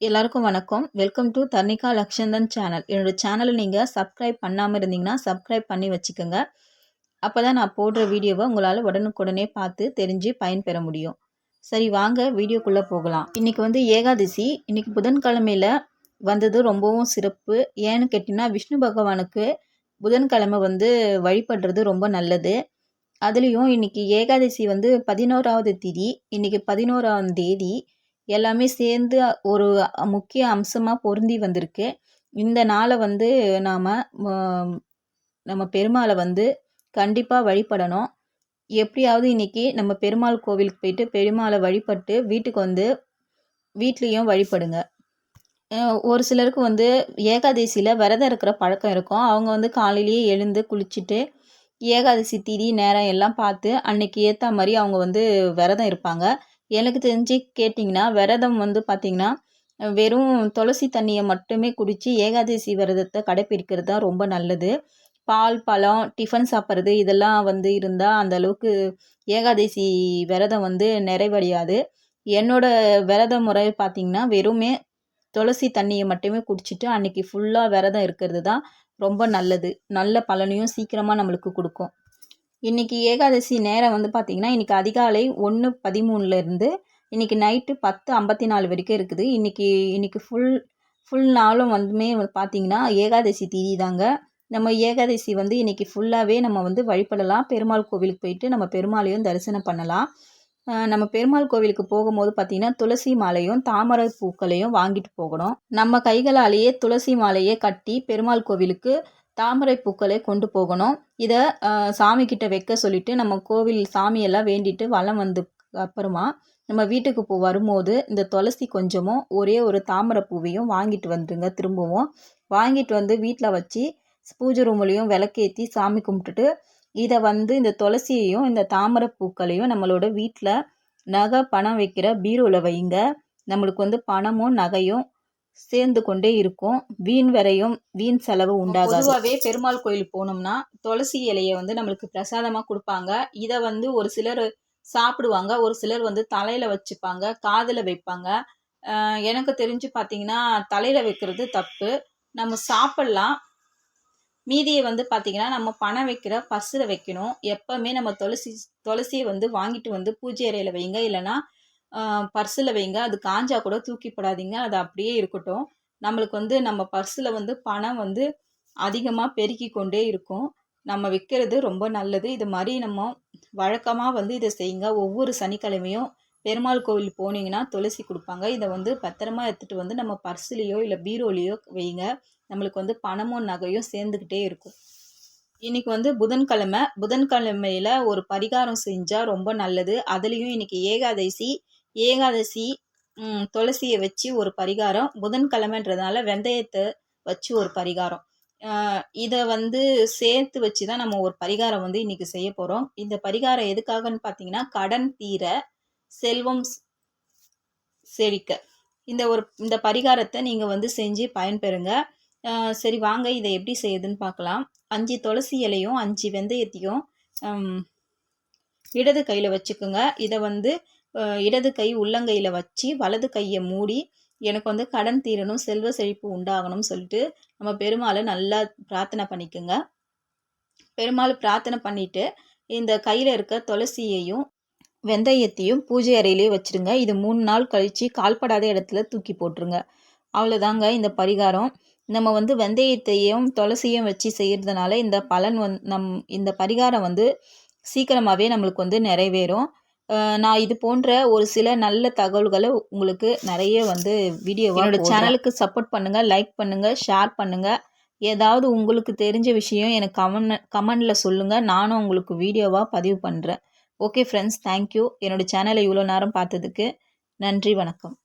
எல்லாருக்கும் வணக்கம். Welcome to Tharnika Lakshanthan channel என்னோட சேனலை நீங்கள் சப்ஸ்கிரைப் பண்ணாமல் இருந்தீங்கன்னா சப்ஸ்கிரைப் பண்ணி வச்சுக்கோங்க. அப்போ தான் நான் போடுற வீடியோவை உங்களால் உடனுக்குடனே பார்த்து தெரிஞ்சு பயன்பெற முடியும். சரி வாங்க வீடியோக்குள்ளே போகலாம். இன்றைக்கி வந்து ஏகாதசி. இன்றைக்கி புதன்கிழமையில் வந்தது ரொம்பவும் சிறப்பு. ஏன்னு கேட்டிங்கன்னா விஷ்ணு பகவானுக்கு புதன்கிழமை வந்து வழிபடுறது ரொம்ப நல்லது. அதுலேயும் இன்றைக்கி ஏகாதசி வந்து பதினோராவது திதி. இன்றைக்கி பதினோராம் தேதி. எல்லாமே சேர்ந்து ஒரு முக்கிய அம்சமாக பொருந்தி வந்திருக்கு. இந்த நாளை வந்து நாம் நம்ம பெருமாளை வந்து கண்டிப்பாக வழிபடணும். எப்படியாவது இன்றைக்கி நம்ம பெருமாள் கோவிலுக்கு போயிட்டு பெருமாளை வழிபட்டு வீட்டுக்கு வந்து வீட்லேயும் வழிபடுங்க. ஒரு சிலருக்கு வந்து ஏகாதசியில் விரதம் இருக்கிற பழக்கம் இருக்கும். அவங்க வந்து காலையிலேயே எழுந்து குளிச்சுட்டு ஏகாதசி திதி நேரம் எல்லாம் பார்த்து அன்னைக்கு ஏற்ற மாதிரி அவங்க வந்து விரதம் இருப்பாங்க. எனக்கு தெரிஞ்சு கேட்டிங்கன்னா விரதம் வந்து பார்த்திங்கன்னா வெறும் துளசி தண்ணியை மட்டுமே குடித்து ஏகாதசி விரதத்தை கடைப்பிடிக்கிறது தான் ரொம்ப நல்லது. பால் பழம் டிஃபன் சாப்பிட்றது இதெல்லாம் வந்து இருந்தால் அந்த அளவுக்கு ஏகாதசி விரதம் வந்து நிறைவடையாது. என்னோட விரத முறை பார்த்திங்கன்னா வெறுமே துளசி தண்ணியை மட்டுமே குடிச்சிட்டு அன்றைக்கி ஃபுல்லாக விரதம் இருக்கிறது தான் ரொம்ப நல்லது. நல்ல பலனையும் சீக்கிரமாக நம்மளுக்கு கொடுக்கும். இன்றைக்கி ஏகாதசி நேரம் வந்து பார்த்திங்கன்னா இன்றைக்கி அதிகாலை ஒன்று பதிமூணுலேருந்து இன்றைக்கி நைட்டு பத்து ஐம்பத்தி நாலு வரைக்கும் இருக்குது. இன்றைக்கி இன்றைக்கி ஃபுல் ஃபுல் நாளும் வந்துமே பார்த்திங்கன்னா ஏகாதசி தீதி தாங்க. நம்ம ஏகாதசி வந்து இன்றைக்கி ஃபுல்லாகவே நம்ம வந்து வழிபடலாம். பெருமாள் கோவிலுக்கு போயிட்டு நம்ம பெருமாளையும் தரிசனம் பண்ணலாம். நம்ம பெருமாள் கோவிலுக்கு போகும்போது பார்த்திங்கன்னா துளசி மாலையும் தாமரை பூக்களையும் வாங்கிட்டு போகணும். நம்ம கைகளாலேயே துளசி மாலையை கட்டி பெருமாள் கோவிலுக்கு தாமரை பூக்களை கொண்டு போகணும். இதை சாமிக்கிட்ட வைக்க சொல்லிவிட்டு நம்ம கோவில் சாமியெல்லாம் வேண்டிட்டு வளம் வந்து அப்புறமா நம்ம வீட்டுக்கு போ வரும்போது இந்த துளசி கொஞ்சமும் ஒரே ஒரு தாமரை பூவையும் வாங்கிட்டு வந்துடுங்க திரும்பவும். வாங்கிட்டு வந்து வீட்டில் வச்சு பூஜை ரூம்லேயும் விளக்கேற்றி சாமி கும்பிட்டுட்டு இதை வந்து இந்த துளசியையும் இந்த தாமரை பூக்களையும் நம்மளோட வீட்டில் நகை பணம் வைக்கிற பீரோவில் வைங்க. நம்மளுக்கு வந்து பணமும் நகையும் சேர்ந்து கொண்டே இருக்கும். வீண் வரையும் வீண் செலவு உண்டாகாது. பொதுவாகவே பெருமாள் கோயில் போனோம்னா துளசி இலையை வந்து நம்மளுக்கு பிரசாதமாக கொடுப்பாங்க. இதை வந்து ஒரு சிலர் சாப்பிடுவாங்க. ஒரு சிலர் வந்து தலையில் வச்சுப்பாங்க காதில் வைப்பாங்க. எனக்கு தெரிஞ்சு பார்த்தீங்கன்னா தலையில் வைக்கிறது தப்பு. நம்ம சாப்பிட்லாம். மீதியை வந்து பார்த்திங்கன்னா நம்ம பணம் வைக்கிற பர்ஸில் வைக்கணும். எப்போவுமே நம்ம துளசி துளசியை வந்து வாங்கிட்டு வந்து பூஜை அறையில் வைங்க. இல்லைன்னா பர்ஸில் வைங்க. அது காஞ்சா கூட தூக்கி போடாதீங்க அது அப்படியே இருக்கட்டும். நம்மளுக்கு வந்து நம்ம பர்ஸில் வந்து பணம் வந்து அதிகமாக பெருக்கி கொண்டே இருக்கும். நம்ம விற்கிறது ரொம்ப நல்லது. இது மாதிரி நம்ம வழக்கமாக வந்து இதை செய்யுங்க. ஒவ்வொரு சனிக்கிழமையும் பெருமாள் கோவில் போனீங்கன்னா துளசி கொடுப்பாங்க. இதை வந்து பத்திரமா எடுத்துகிட்டு வந்து நம்ம பர்ஸ்லேயோ இல்லை பீரோலேயோ வைங்க. நம்மளுக்கு வந்து பணமும் நகையும் சேர்ந்துக்கிட்டே இருக்கும். இன்றைக்கி வந்து புதன்கிழமை. புதன்கிழமையில் ஒரு பரிகாரம் செஞ்சால் ரொம்ப நல்லது. அதுலேயும் இன்றைக்கி ஏகாதசி. ஏகாதசி துளசியை வச்சு ஒரு பரிகாரம் புதன்கிழமைன்றதுனால வெந்தயத்தை வச்சு ஒரு பரிகாரம். இதை வந்து சேர்த்து வச்சு தான் நம்ம ஒரு பரிகாரம் வந்து இன்றைக்கி செய்ய போகிறோம் இந்த பரிகாரம் எதுக்காகன்னு பார்த்தீங்கன்னா கடன் தீர செல்வம் செழிக்க. இந்த ஒரு இந்த பரிகாரத்தை நீங்கள் வந்து செஞ்சு பயன்பெறுங்க. சரி வாங்க இதை எப்படி செய்யுதுன்னு பார்க்கலாம். அஞ்சு துளசி இலையும் அஞ்சு வெந்தயத்தையும் இடது கையில் வச்சுக்கோங்க. இதை வந்து இடது கை உள்ளங்கையில் வச்சு வலது கையை மூடி எனக்கு வந்து கடன் தீரணும் செல்வ செழிப்பு உண்டாகணும்னு சொல்லிட்டு நம்ம பெருமாளை நல்லா பிரார்த்தனை பண்ணிக்கோங்க. பெருமாள் பிரார்த்தனை பண்ணிவிட்டு இந்த கையில் இருக்க துளசியையும் வெந்தயத்தையும் பூஜை அறையிலே வச்சுருங்க. இது மூணு நாள் கழித்து கால்படாத இடத்துல தூக்கி போட்டுருங்க. அவ்வளோதாங்க இந்த பரிகாரம். நம்ம வந்து வெந்தயத்தையும் துளசியும் வச்சு செய்கிறதுனால இந்த பலன் வந் நம் இந்த பரிகாரம் வந்து சீக்கிரமாகவே நம்மளுக்கு வந்து நிறைவேறும். நான் இது போன்ற ஒரு சில நல்ல தகவல்களை உங்களுக்கு நிறைய வந்து வீடியோ என்னோட சேனலுக்கு சப்போர்ட் பண்ணுங்கள் லைக் பண்ணுங்கள் ஷேர் பண்ணுங்கள் ஏதாவது உங்களுக்கு தெரிஞ்ச விஷயம் எனக்கு கமெண்ட் கமெண்டில் சொல்லுங்கள் நானும் உங்களுக்கு வீடியோவாக பதிவு பண்ணுறேன் ஓகே ஃப்ரெண்ட்ஸ் தேங்க்யூ என்னோடய சேனலை இவ்வளோ நேரம் பார்த்ததுக்கு நன்றி வணக்கம்.